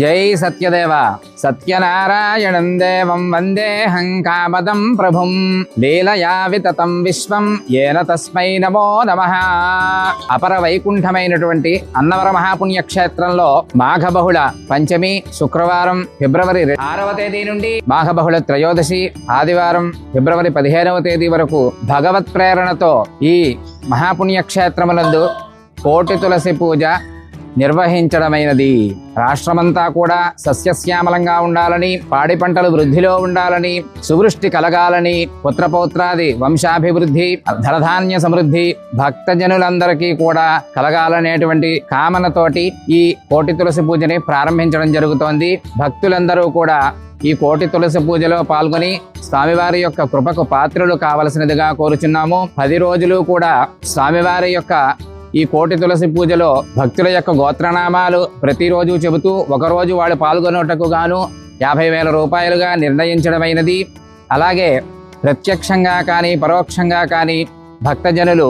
జై సత్యదేవ. సత్యనారాయణం దేవం వందేహం కామదం ప్రభుం. లీలయా వితతం విశ్వం. ఏన తస్మై నమో నమ. అపర వైకుంఠమైనటువంటి అన్నవర మహాపుణ్యక్షేత్రంలో మాఘబహుళ పంచమి శుక్రవారం ఫిబ్రవరి ఆరవ తేదీ నుండి మాఘబహుళ త్రయోదశి ఆదివారం ఫిబ్రవరి పదిహేనవ తేదీ వరకు భగవత్ ప్రేరణతో ఈ మహాపుణ్యక్షేత్రములందు కోటి తులసి పూజ నిర్వహించడమైనది. రాష్ట్రమంతా కూడా సస్యశ్యామలంగా ఉండాలని పాడి పంటలు వృద్ధిలో ఉండాలని సువృష్టి కలగాలని పుత్రపౌత్రాది వంశాభివృద్ధి ధనధాన్య సమృద్ధి భక్తజనులందరికీ కూడా కలగాలనేటువంటి కామనతోటి ఈ కోటి తులసి పూజని ప్రారంభించడం జరుగుతోంది. భక్తులందరూ కూడా ఈ కోటి తులసి పూజలో పాల్గొని స్వామివారి యొక్క కృపకు పాత్రలు కావలసినదిగా కోరుచున్నాము. పది రోజులు కూడా స్వామివారి యొక్క ఈ కోటి తులసి పూజలో భక్తుల యొక్క గోత్రనామాలు ప్రతిరోజు చెబుతూ ఒకరోజు వాళ్ళు పాల్గొనుటకు గాను యాభై వేల రూపాయలుగా నిర్ణయించడమైనది. అలాగే ప్రత్యక్షంగా కానీ పరోక్షంగా కానీ భక్తజనులు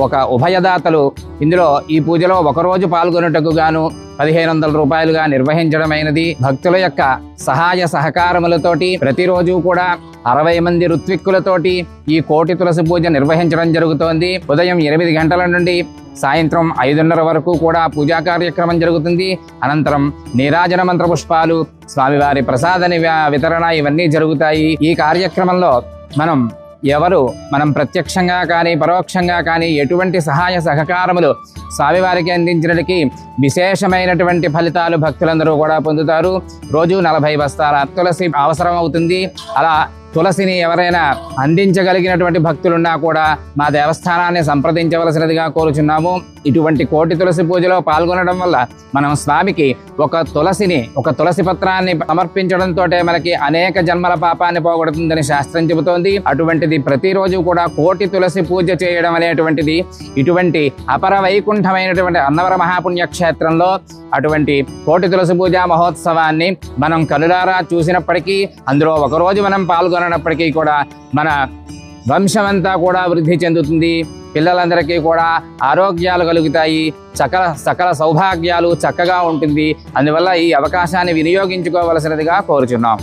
ఒక ఉభయదాతలు ఇందులో ఈ పూజలో ఒకరోజు పాల్గొనుటకు గాను పదిహేను వందల రూపాయలుగా నిర్వహించడమైనది. భక్తుల యొక్క సహాయ సహకారములతోటి ప్రతిరోజు కూడా అరవై మంది ఋత్విక్కులతోటి ఈ కోటి తులసి పూజ నిర్వహించడం జరుగుతోంది. ఉదయం ఎనిమిది గంటల నుండి సాయంత్రం ఐదున్నర వరకు కూడా పూజా కార్యక్రమం జరుగుతుంది. అనంతరం నీరాజన మంత్ర పుష్పాలు స్వామివారి ప్రసాద వితరణ ఇవన్నీ జరుగుతాయి. ఈ కార్యక్రమంలో మనం ఎవరు? మనం ప్రత్యక్షంగా కానీ పరోక్షంగా కానీ ఎటువంటి సహాయ సహకారములు స్వామివారికి అందించడానికి విశేషమైనటువంటి ఫలితాలు భక్తులందరూ కూడా పొందుతారు. రోజు నలభై బస్తాల తులసి అవసరం అవుతుంది అలా తులసిని ఎవరైనా అందించగలిగినటువంటి భక్తులున్నా కూడా మా దేవస్థానాన్ని సంప్రదించవలసినదిగా కోరుచున్నాము. ఇటువంటి కోటి తులసి పూజలో పాల్గొనడం వల్ల మనం స్వామికి ఒక తులసిని ఒక తులసి పత్రాన్ని సమర్పించడంతో మనకి అనేక జన్మల పాపాన్ని పోగొడుతుందని శాస్త్రం చెబుతోంది. అటువంటిది ప్రతిరోజు కూడా కోటి తులసి పూజ చేయడం అనేటువంటిది ఇటువంటి అపర వైకుంఠమైనటువంటి అన్నవర మహాపుణ్య క్షేత్రంలో అటువంటి కోటి తులసి పూజ మహోత్సవాన్ని మనం కనులారా చూసినప్పటికీ అందులో ఒకరోజు మనం పాల్గొనప్పటికీ కూడా మన వంశమంతా కూడా వృద్ధి చెందుతుంది. పిల్లలందరికీ కూడా ఆరోగ్యాలు కలుగుతాయి. సకల సకల సౌభాగ్యాలు చక్కగా ఉంటుంది. అందువల్ల ఈ అవకాశాన్ని వినియోగించుకోవలసినదిగా కోరుచున్నాం.